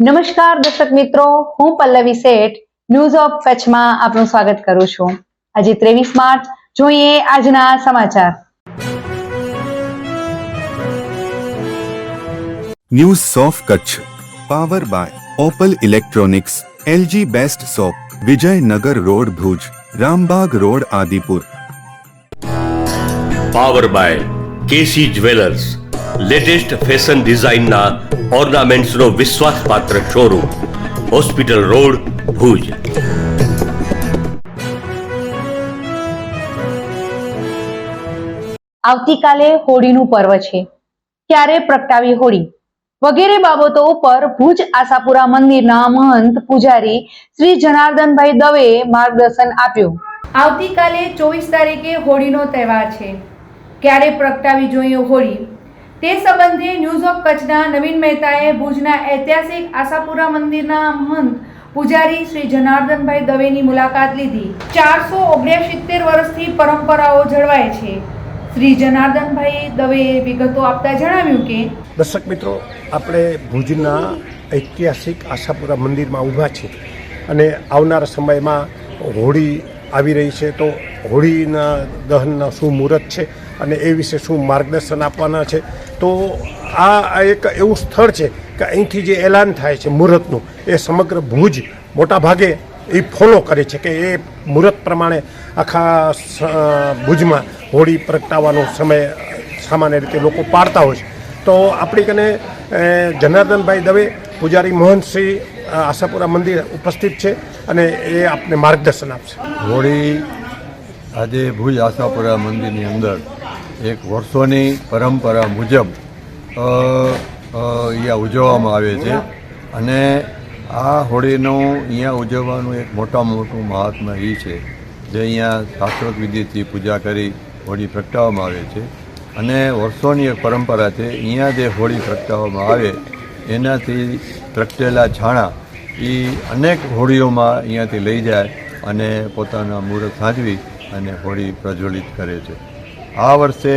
નમસ્કાર દર્શક મિત્રો હું પલ્લવી શેઠ ન્યૂઝ ઓફ કચ્છમાં આપનું સ્વાગત કરું છું. આજે ત્રેવીસ માર્ચ જોઈએ આજના સમાચાર. News of Kutch power by Opal electronics LG best shop Vijaynagar road Bhuj Rambag road Adipur power by KC jewellers latest fashion ડિઝાઇનના ઓર્નામેન્ટ્સનો વિશ્વાસપાત્ર શોરૂમ હોસ્પિટલ રોડ ભુજ. આવતીકાલે હોળીનું પર્વ છે. ક્યારે પ્રગટાવી હોળી? વગેરે બાબતો ઉપર ભુજ આશાપુરા મંદિરના મહંત પૂજારી શ્રી જનાર્દનભાઈ દવે માર્ગદર્શન આપ્યું. આવતીકાલે ચોવીસ તારીખે હોળીનો તહેવાર છે. ક્યારે પ્રગટાવી જોઈએ હોળી? તે સંબંધે ન્યૂઝ ઓફ કચ્છના નવીન મહેતાએ ભુજના ઐતિહાસિક આશાપુરા મંદિરના મહંત પૂજારી શ્રી જનાર્દનભાઈ દવેની મુલાકાત લીધી. ચારસો ઓગણસિત્તેર વર્ષથી પરંપરાઓ જળવાય છે. શ્રી જનાર્દનભાઈ દવેએ વિગતો આપતા જણાવ્યું કે દર્શક મિત્રો, આપણે ભુજના ઐતિહાસિક આશાપુરા મંદિરમાં ઊભા છીએ અને આવનારા સમયમાં હોળી આવી રહી છે તો હોળીના દહનના શું મુહૂર્ત છે અને એ વિશે શું માર્ગદર્શન આપવાના છે? તો આ એક એવું સ્થળ છે કે અહીંથી જે એલાન થાય છે મુહૂર્તનું, એ સમગ્ર ભુજ મોટા ભાગે એ ફોલો કરે છે કે એ મુહૂર્ત પ્રમાણે આખા ભુજમાં હોળી પ્રગટાવવાનો સમય સામાન્ય રીતે લોકો પાડતા હોય છે. તો આપણી કને જનાર્દનભાઈ દવે, પૂજારી મોહનસિંહ આશાપુરા મંદિર ઉપસ્થિત છે અને એ આપને માર્ગદર્શન આપશે. હોળી આજે ભુજ આશાપુરા મંદિરની અંદર એક વર્ષોની પરંપરા મુજબ અહીંયા ઉજવવામાં આવે છે. અને આ હોળીનું અહીંયા ઉજવવાનું એક મોટામાં મોટું મહાત્મા એ છે, જે અહીંયા શાશ્વત વિધિથી પૂજા કરી હોળી પ્રગટાવવામાં આવે છે. અને વર્ષોની એક પરંપરા છે, અહીંયા જે હોળી પ્રગટાવવામાં આવે, એનાથી પ્રગટેલા છાણા એ અનેક હોળીઓમાં અહીંયાથી લઈ જાય અને પોતાના મુહૂર્ત સાંજવી અને હોળી પ્રજ્વલિત કરે છે. આ વર્ષે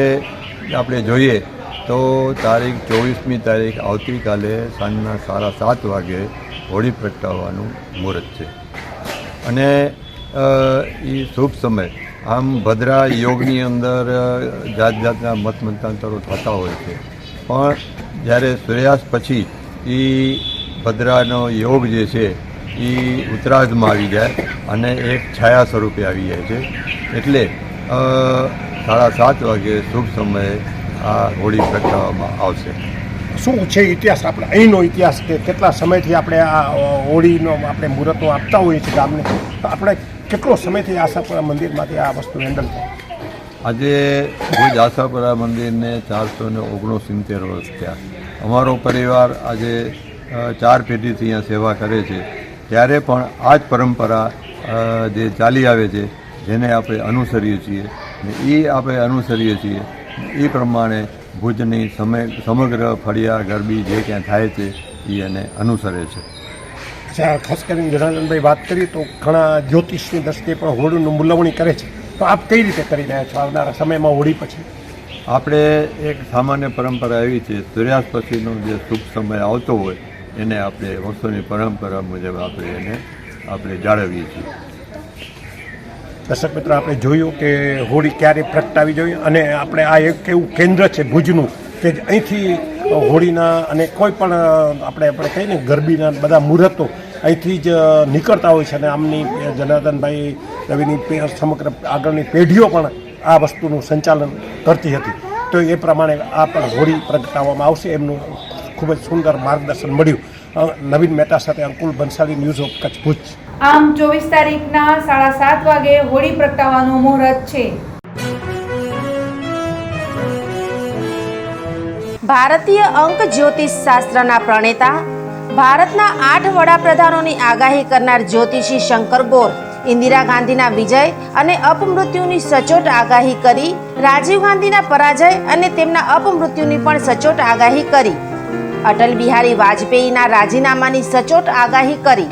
આપણે જોઈએ તો તારીખ ચોવીસમી તારીખ આવતીકાલે સાંજના સાડા સાત વાગે હોળી પ્રગટાવવાનું મુહૂર્ત છે. અને એ શુભ સમય. આમ ભદ્રા યોગની અંદર જાત જાતના મત મતાંતરો થતા હોય છે. પણ જ્યારે સૂર્યાસ્ત પછી એ ભદ્રાનો યોગ જે છે એ ઉત્તરાર્ધમાં આવી જાય અને એક છાયા સ્વરૂપે આવી જાય છે. એટલે સાડા સાત વાગે શુભ સમયે આ હોળી પ્રગટાવવામાં આવશે. શું છે ઇતિહાસ? આપણે અહીંનો ઇતિહાસ કે કેટલા સમયથી આપણે આ હોળીનો આપણે મુહૂર્તો આપતા હોઈએ છીએ ગામને? તો આપણે કેટલો સમયથી આશાપુરા મંદિરમાંથી આ વસ્તુ હેન્ડલ થાય? આજે ભુજ આશાપુરા મંદિરને ચારસો ને ઓગણસિત્તેર વર્ષ થયા. અમારો પરિવાર આજે ચાર પેઢીથી અહીંયા સેવા કરે છે. ત્યારે પણ આ જ પરંપરા જે ચાલી આવે છે જેને આપણે અનુસરીએ છીએ. એ આપણે અનુસરીએ છીએ. એ પ્રમાણે ભુજની સમય સમગ્ર ફળિયા ગરબી જે ક્યાં થાય છે એ એને અનુસરે છે. અચ્છા ખાસ કરીને જનાનંદભાઈ વાત કરીએ તો ઘણા જ્યોતિષની દ્રષ્ટિએ પણ હોળીનું મૂલવણી કરે છે. તો આપ કઈ રીતે કરી રહ્યા છો આવનારા સમયમાં હોળી પછી? આપણે એક સામાન્ય પરંપરા એવી છે સૂર્યાસ્ત પછીનો જે શુભ સમય આવતો હોય એને આપણે વર્ષોની પરંપરા મુજબ આપણે એને આપણે જાળવીએ છીએ. દર્શક મિત્રો, આપણે જોયું કે હોળી ક્યારે પ્રગટાવી જોઈએ અને આપણે આ એક એવું કેન્દ્ર છે ભુજનું કે અહીંથી હોળીના અને કોઈ પણ આપણે આપણે કહીએ ને ગરબીના બધા મુહૂર્તો અહીંથી જ નીકળતા હોય છે અને આમની જનાર્દનભાઈ રવિની સમગ્ર આગળની પેઢીઓ પણ આ વસ્તુનું સંચાલન કરતી હતી. તો એ પ્રમાણે આ પણ હોળી પ્રગટાવવામાં આવશે. એમનું ખૂબ જ સુંદર માર્ગદર્શન મળ્યું. નવીન મહેતા સાથે અંકુલ બંસાલી ન્યૂઝ ઓફ કચ્છ ભુજ. આમ ચોવીસ તારીખના સાડા સાત વાગે હોળી પ્રગટાવવાનું મુહૂર્ત છે. ભારતીય અંક જ્યોતિષ શાસ્ત્રના પ્રણેતા, ભારતના આઠ વડાપ્રધાનોની આગાહી કરનાર જ્યોતિષી શંકર ગોર, ઇન્દિરા ગાંધીના વિજય અને અપમૃત્યુની સચોટ આગાહી કરી, રાજીવ ગાંધીના પરાજય અને તેમના અપમૃત્યુની પણ સચોટ આગાહી કરી. અટલ બિહારી વાજપેયીના રાજીનામાની સચોટ આગાહી કરી.